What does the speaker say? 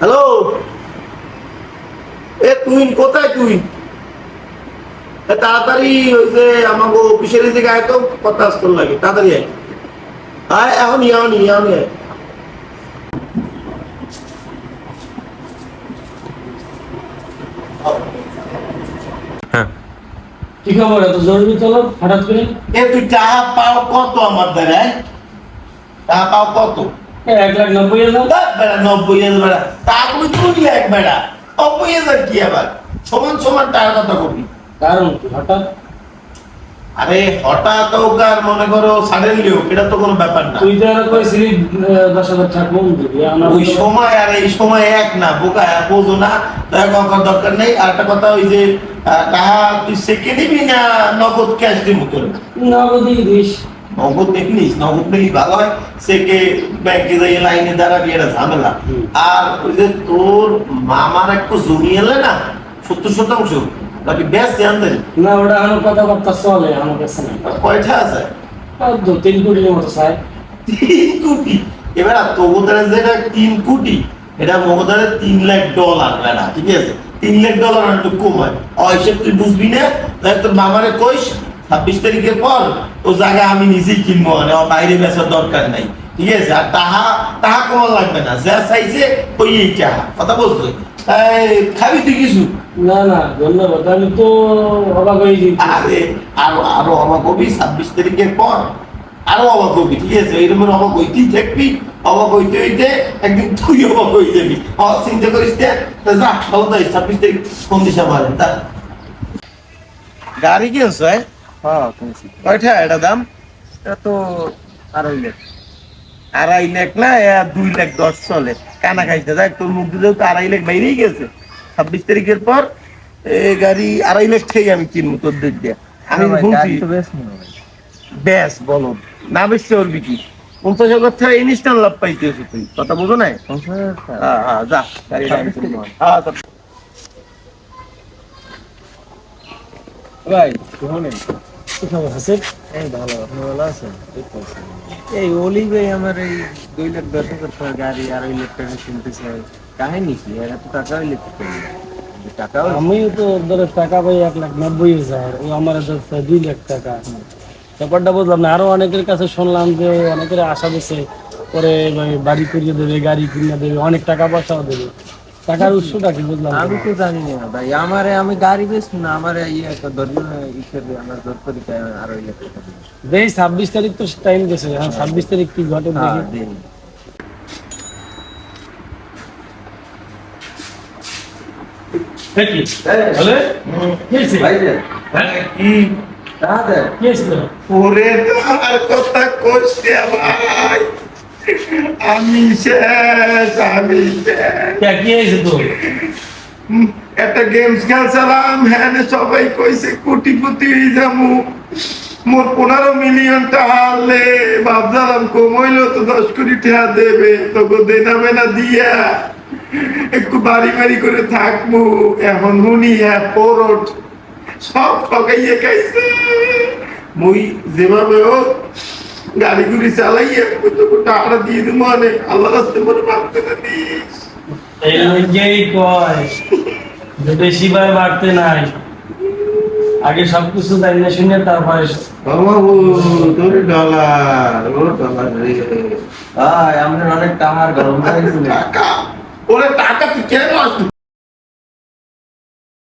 Hello? এ তুই কোথায় তুই তাড়াতাড়ি ওই যে আমাকে অফিসের দিকে আয় তো কথা আসতে লাগে তাড়াতাড়ি আয়। আয় এখনই এখনই এখনই আয়। কি খবর? এত জরুরি চলো হঠাৎ করে? এ তুই টাকা পাও কত আমার দ্বারায় টাকা পাও কত? এক লাখ নব্বই হাজার। বেড়া নব্বই হাজার বেড়া। তারপরে তুই এক বেড়া। নব্বই হাজার কি আবার? সমান সমান টাকার কথা কবি কারণ হঠাৎ? আরে হঠাৎ হোক আর মনে করো সাডেনলি হোক এটা তো কোনো ব্যাপার না। তুই তো আর কইছিলি দশ হাজার টাকা কম দিবি আমার ওই সময় আর এই সময় এক না বোকা বোঝো না। দরকার নেই। আর একটা কথা ওই যে টাকা তুই সেকে নিবি না নগদ ক্যাশ দিব তোর। নগদই দিস। নগদ নিস নগদ নিলি ভালো হয়। সেকে ব্যাংকে যাই লাইনে দাঁড়াবি এটা ঝামেলা। আর ওই যে তোর মামার একটু জমি এলে না সত্তর শতাংশ বাকি ব্যাস জানতেন না ওটা আমার কথাবার্তা চলে আমার কাছে না কয়টা আছে? দু তিন কোটির মতো চাই তিন কোটি? এবার তোগোদারে যেটা তিন কোটি এটা মগোদারে তিন লাখ ডলার বেড়া ঠিক আছে? তিন লাখ ডলার একটু কম হয়। অহিসেব তুই বুঝবি না? তোর মামারে কইস ছাব্বিশ তারিখের পর ও জায়গা আমি নিজেই কিনবো মানে বাইরে বেচার দরকার নাই। ঠিক আছে? আর তাহা তাহা কমা লাগবে না। যা চাইছে ওই টাহা কথা বলছো? তাই খাবি তুই কিছু? না না ধন্যবাদ। আমি তো অবাক হয়ে যাই আরে আরও আরও অবাক হবি ছাব্বিশ তারিখের পর। আরও অবাক হবি ঠিক আছে? এরকম অবাক হইতেই থাকবি অবাক হইতে হইতে একদিন তুই অবাক হয়ে যাবি। অ চিন্তা করিস তা যা ভালো তাই ছাব্বিশ তারিখ কোন দিশা মারে তা গাড়ি কিনছো হ্যাঁ হ্যাঁ কিনছি কয়টা? এটা দাম? এটা তো আড়াই লাখ। আড়াই লাখ না দুই লাখ দশ চলে। কানা খাইতে দেখ তোর মুখ তো আড়াই লাখ বাইরেই গেছে। ছাব্বিশ তারিখের পর এই গাড়ি আড়াই লাখ থেকে আমি কিনবো তোর দিক দিয়ে। আমি ভাই, তো বেশ মনে ব্যাস বলো। না বেশি ওর বিকি পঞ্চাশ হাজার থেকে ইনস্ট্যান্ট লাভ পাইতেছো তুই। কথা বুঝো নাই? হ্যাঁ হ্যাঁ যা হ্যাঁ ভাই শোনেন কি খবর আছে? এই ভালো আপনি ভালো আছেন? এই আমার এই দুই লাখ দশ হাজার টাকা গাড়ি টাকা কিনতে চাই কাহিনী কি? আর এত টাকা হইলে কি আমিও তো ধরো টাকা পাই এক লাখ নব্বই হাজার। ও আমার দুই লাখ টাকা। ব্যাপারটা বুঝলাম না। আরও অনেকের কাছে শুনলাম যে অনেকের আশা দিচ্ছে পরে বাড়ি করিয়ে দেবে গাড়ি কিনে দেবে অনেক টাকা পয়সাও দেবে। টাকার উৎসটা কি বুঝলাম আমি তো জানি না ভাই আমারে আমি গাড়ি বেশ না আমার ইয়ে একটা দরজন হিসেবে আমার দর করি আড়াই লাখ টাকা ছাব্বিশ তারিখ তো টাইম গেছে হ্যাঁ। ছাব্বিশ তারিখ কি ঘটে হ্যাঁ দেখি। দেখি। বলে? কি হয়েছে? হ্যাঁ? কি তাহলে কি? ওরে তোমার কথা কইছে ভাই। আমি শেষ আমি কি হয়েছে তোর? একটা গেমস খেলছিলাম হ্যাঁ সবাই কইছে কোটি কোটি হয়ে যাব মোর পনেরো মিলিয়ন টাকা হারলে ভাবছিলাম কমাইলো তো দশ কোটি টাকা দেবে তোকে দেনাবে না দিয়া একটু বাড়ি বাড়ি করে থাকব। এখন হুনি হ্যাঁ পরট সব ঠকাইয়ে খাইছে। মুই যেভাবে হোক গাড়ি গুড়ি চালাইয়ে দিয়ে দিব মানে আল্লাহ রাস্তে মনে দিস। এই লজ্জাই কয় বেশি বার বাড়তে নাই। আগে সবকিছু জানি না শুনে তারপরে বাবু তোর ডলার ও ডলার রে। ভাই আমাদের অনেক টাকার গরম হয়েছিল টাকা? ওরে টাকা তুই কেন আসবি